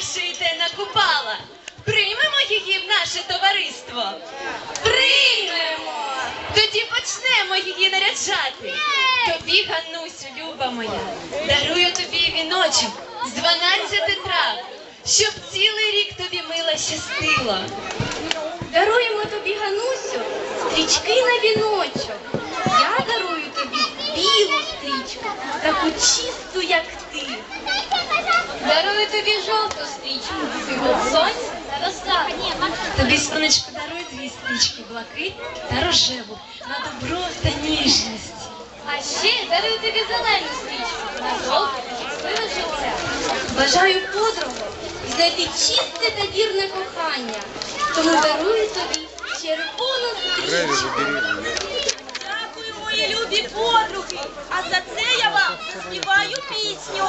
вперше йде на Купала. Приймемо її в наше товариство. Приймемо. Тоді почнемо її наряджати. Тобі, Ганусю, люба моя, дарую тобі віночок з 12 трав, щоб цілий рік тобі мила щастило. Даруємо тобі, Ганусю, стрічки на віночок. Я дарую тобі білу стрічку, таку чисту, як ти. Дарую тобі жовту стрічку, символ сонця та достатку. Тобі сонечко дарує дві стрічки блакитну та рожеву на добро та ніжність. А ще дарую тобі зелену стрічку на жовте та щасливе життя. Бажаю подругу знайти чисте та вірне кохання. Тому дарую тобі червону стрічку. Мої любі подруги. А за це я вам співаю пісню.